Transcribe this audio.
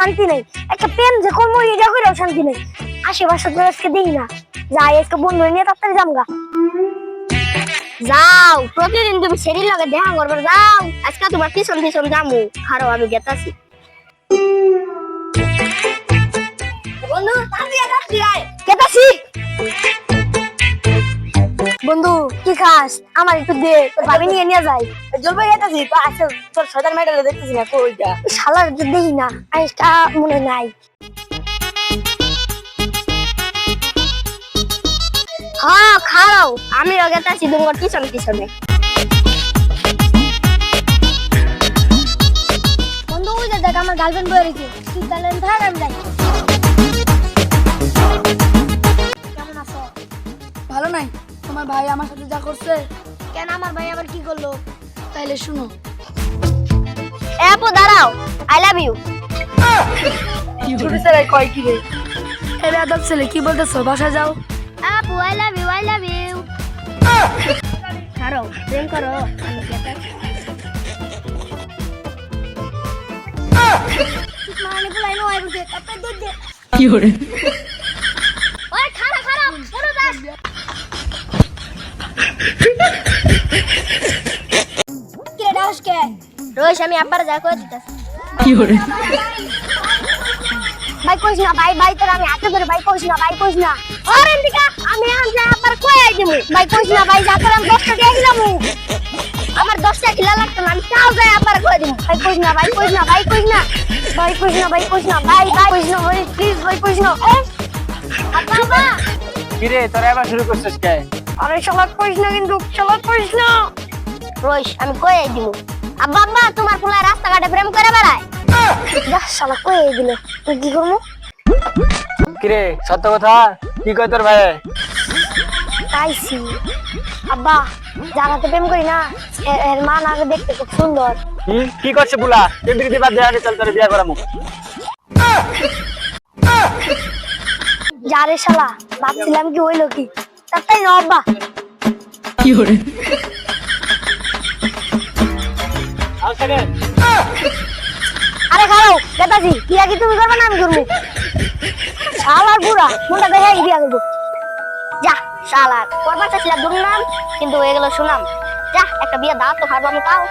শান্তি নেই। একটা প্রেম যে করব, এটা করেও শান্তি নেই। আশেপাশে তো আজকে দিই না। যাই, আজকে বন্ধু নিয়ে তাড়াতাড়ি যামগা যাও, প্রতিদিন তুমি সেরির লগে দেখা করবে যাও। আজকে তোমার পিছন পিছন যামু। খারো আমি গেতাছি। বন্ধু, কি খাস? আমার একটু দে, তোর ভাবি নিয়ে নিয়ে যাই। জলপাই গেতাছি তো আছে তোর সদার মেডাল দেখতেছি না কইটা শালার দেখি না আইসটা মনে নাই। হ্যাঁ খাও। আমি গেতাছি তোমার পিছন, পিছনে। বন্ধু, ওই যে দেখ, আমার গার্লফ্রেন্ড বয়ে রেখে তুই গার্লফ্রেন্ড থাক আমি যাই। তোমার ভাই আমার সাথে যা করছে। কেন আমার ভাই আবার কি করল? তাইলে শুনো। আপু দাঁড়াও। আই লাভ ইউ ছোট ছেলে কয় কি রে? এর আদব ছেলে কি বলতেছো? বাসায় যাও। আপু I love you I love you করো প্রেম করো। আমি কেটে মানে আই বুঝে তাতে দুধ দে। কি hore কে দাস কে রোজ আমি আব্বার যা কই দিতাছি কি hore ভাই কইস না ভাই ভাই তোর আমি হাতে ধরে ভাই কইস না ভাই কইস না ওরে দিকা আমি আম যা আবার কই আই দিমু ভাই কইস না ভাই যা তোর আমি 10 টাকা দিয়ে দিলাম আমার 10 টাকা খিলা লাগতো না আমি তাও যাই আবার কই দিমু ভাই কইস না ভাই কইস না ভাই কইস না ভাই কইস না ভাই কইস না ভাই ভাই কইস না ভাই প্লিজ ভাই কইস না এ কিরে তোরা এবার শুরু করছিস কে আরে শালা কইস না কিন্তু শালা কইস না। রইস আমি কই আই দিমু আব্বা আব্বা তোমার পোলা রাস্তাঘাটে প্রেম করে বেড়ায়। যা শালা কই আই দিলে। তুই কি করব? কিরে সত্য কথা? কি কয় তোর ভাই পাইছি আব্বা জানাতে প্রেম করি না। এ- এর মা নাকে দেখতে খুব সুন্দর। কি? কি করছে বুলা এদিকে দিবা দেয়া চল তোর বিয়া করামু। যারে শালা ভাবছিলাম কি হইল কি? তাই না আব্বা কি hore আরে খাও বিয়া কি তুমি করবে না আমি করব? শালার বুড়া মনটা দেখে বিয়া করব। যা শালার। করবার চাচ্ছিলাম দুর্নাম কিন্তু হয়ে গেল শুনাম যা একটা বিয়া দাও তো হারবো আমি তাও।